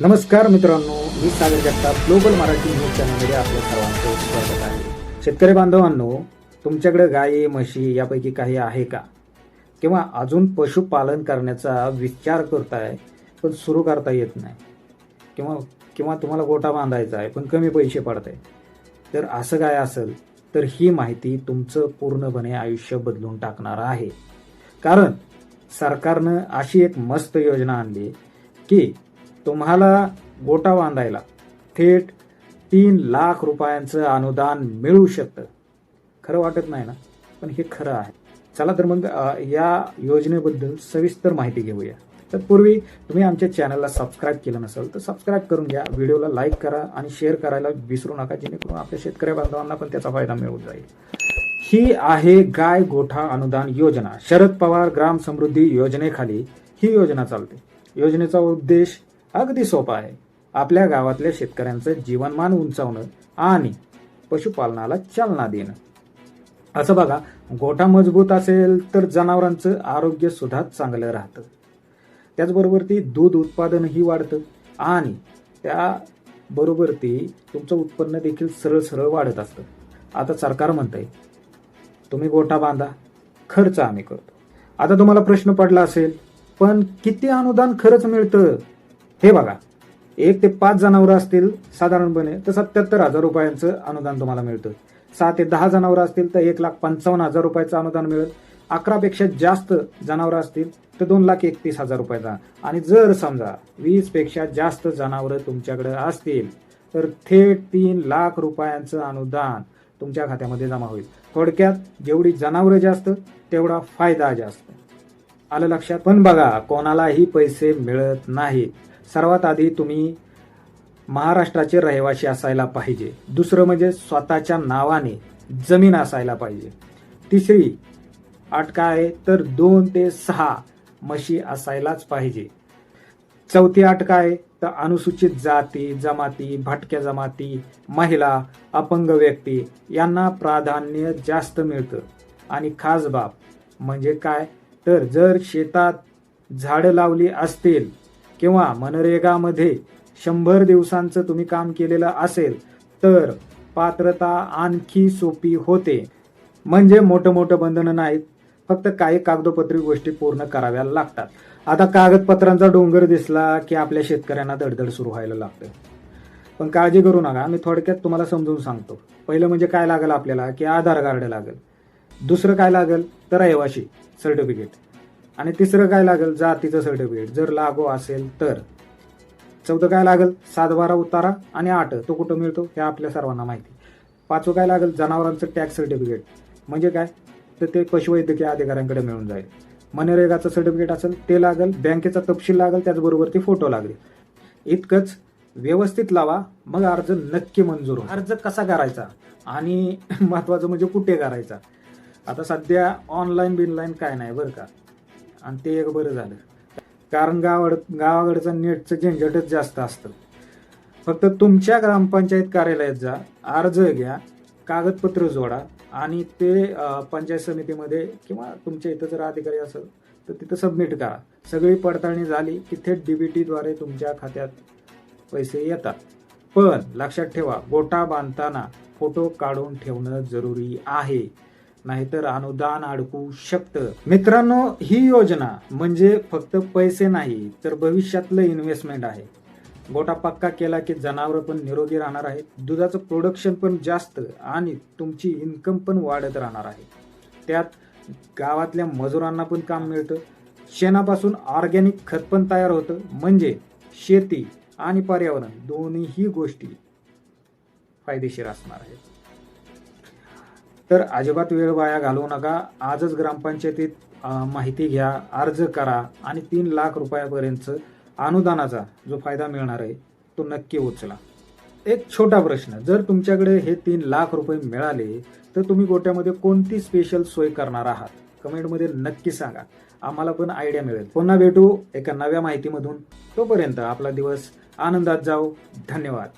नमस्कार मित्रांनो मी सागर जगताप ग्लोबल मराठी न्यूज चॅनलमध्ये आपल्या सर्वांचं स्वागत आहे. शेतकरी बांधवांनो तुमच्याकडे गायी म्हशी यापैकी काही आहे का? किंवा अजून पशुपालन करण्याचा विचार करताय पण सुरू करता येत नाही. किंवा किंवा तुम्हाला गोटा बांधायचा आहे पण कमी पैसे पडत आहे तर असं काय असेल तर ही माहिती तुमचं पूर्णपणे आयुष्य बदलून टाकणार आहे. कारण सरकारनं अशी एक मस्त योजना आणली की तुम्हाला गोटा बांधायला थेट तीन लाख रुपयांचं अनुदान मिळू शकतं. खरं वाटत नाही ना? पण हे खरं आहे. चला तर मग या योजनेबद्दल सविस्तर माहिती घेऊया. तत्पूर्वी तुम्ही आमच्या चॅनलला सबस्क्राईब केलं नसेल तर सबस्क्राईब करून घ्या. व्हिडिओला लाईक करा आणि शेअर करायला विसरू नका जेणेकरून आपल्या शेतकरी बांधवांना पण त्याचा फायदा मिळून जाईल. ही आहे गाय गोठा अनुदान योजना. शरद पवार ग्राम समृद्धी योजनेखाली ही योजना चालते. योजनेचा उद्देश अगदी सोपा आहे. आपल्या गावातल्या शेतकऱ्यांचं जीवनमान उंचावणं आणि पशुपालनाला चालना देणं. असं बघा गोठा मजबूत असेल तर जनावरांचं आरोग्य सुद्धा चांगलं राहतं. त्याचबरोबर ती दूध उत्पादनही वाढतं आणि त्याबरोबर ती तुमचं उत्पन्न देखील सरळ सरळ वाढत असतं. आता सरकार म्हणतंय तुम्ही गोठा बांधा खर्च आम्ही करतो. आता तुम्हाला प्रश्न पडला असेल पण किती अनुदान खरंच मिळतं? हे बघा एक ते पाच जनावरं असतील साधारणपणे तर सत्याहत्तर हजार रुपयांचं अनुदान तुम्हाला मिळतं. सहा ते दहा जनावरं असतील तर एक लाख पंचावन्न हजार रुपयाचं अनुदान मिळेल. अकरापेक्षा जास्त जनावरं असतील तर दोन लाख एकतीस हजार रुपयाचा. आणि जर समजा वीसपेक्षा जास्त जनावरं तुमच्याकडे असतील तर थेट तीन लाख रुपयांचं अनुदान तुमच्या खात्यामध्ये जमा होईल. थोडक्यात जेवढी जनावरं जास्त तेवढा फायदा जास्त. आलं लक्षात? पण बघा कोणालाही पैसे मिळत नाहीत. सर्वात आधी तुम्ही महाराष्ट्राचे रहिवासी असायला पाहिजे. दुसरं म्हणजे स्वतःच्या नावाने जमीन असायला पाहिजे. तिसरी अट काय आहे तर दोन ते सहा म्हशी असायलाच पाहिजे. चौथी अट काय आहे? तर अनुसूचित जाती जमाती भटक्या जमाती महिला अपंग व्यक्ती यांना प्राधान्य जास्त मिळतं. आणि खास बाब म्हणजे काय? तर जर शेतात झाडं लावली असतील किंवा मनरेगामध्ये शंभर दिवसांचं तुम्ही काम केलेलं असेल तर पात्रता आणखी सोपी होते. म्हणजे मोठं मोठं बंधनं नाहीत. फक्त काही कागदोपत्री गोष्टी पूर्ण कराव्या लागतात. आता कागदपत्रांचा डोंगर दिसला की आपल्या शेतकऱ्यांना दडदड सुरू व्हायला लागतं. पण काळजी करू नका मी थोडक्यात तुम्हाला समजून सांगतो. पहिलं म्हणजे काय लागेल आपल्याला? की आधार कार्ड लागेल. दुसरं काय लागेल? तर रहिवाशी सर्टिफिकेट. आणि तिसरं काय लागेल? जातीचं सर्टिफिकेट जर लागू असेल तर. चौथं काय लागेल? सातबारा उतारा आणि आठ. तो कुठं मिळतो? हे आपल्या सर्वांना माहिती. पाचवं काय लागेल? जनावरांचं टॅक्स सर्टिफिकेट म्हणजे काय? तर ते पशुवैद्यकीय अधिकाऱ्यांकडे मिळून जाईल. मनरेगाचं सर्टिफिकेट असेल ते लागेल. बँकेचा तपशील लागेल त्याचबरोबर ते फोटो लागेल. इतकंच व्यवस्थित लावा. मग अर्ज नक्की मंजूर अर्ज कसा करायचा? आणि महत्वाचं म्हणजे कुठे करायचा? आता सध्या ऑनलाईन बिनलाईन काय नाही बरं का. आणि ते एक बरं झालं. कारण गावाड गावाकडचं नेटचं झंझटच जास्त असतं. फक्त तुमच्या ग्रामपंचायत कार्यालयात जा अर्ज घ्या कागदपत्र जोडा आणि ते पंचायत समितीमध्ये किंवा तुमच्या इथं जर अधिकारी असेल तर तिथं सबमिट करा. सगळी पडताळणी झाली की थेट डीबीटीद्वारे तुमच्या खात्यात पैसे येतात. पण लक्षात ठेवा गोटा बांधताना फोटो काढून ठेवणं जरुरी आहे. नाहीतर अनुदान अडकू शकतं. मित्रांनो ही योजना म्हणजे फक्त पैसे नाही तर भविष्यातलं इन्व्हेस्टमेंट आहे. गोटा पक्का केला की जनावरं पण निरोगी राहणार आहेत दुधाचं प्रोडक्शन पण जास्त आणि तुमची इन्कम पण वाढत राहणार आहे. त्यात गावातल्या मजुरांना पण काम मिळतं. शेणापासून ऑर्गॅनिक खत पण तयार होतं. म्हणजे शेती आणि पर्यावरण दोन्हीही गोष्टी फायदेशीर असणार आहेत. तर अजिबात वेळ वाया घालवू नका. आजच ग्रामपंचायतीत माहिती घ्या अर्ज करा आणि तीन लाख रुपयापर्यंत अनुदानाचा जो फायदा मिळणार आहे तो नक्की उचला. एक छोटा प्रश्न जर तुमच्याकडे हे तीन लाख रुपये मिळाले तर तुम्ही गोट्यामध्ये कोणती स्पेशल सोय करणार आहात? कमेंटमध्ये नक्की सांगा. आम्हाला पण आयडिया मिळेल. पुन्हा भेटू एका नव्या माहितीमधून. तोपर्यंत आपला दिवस आनंदात जाऊ धन्यवाद.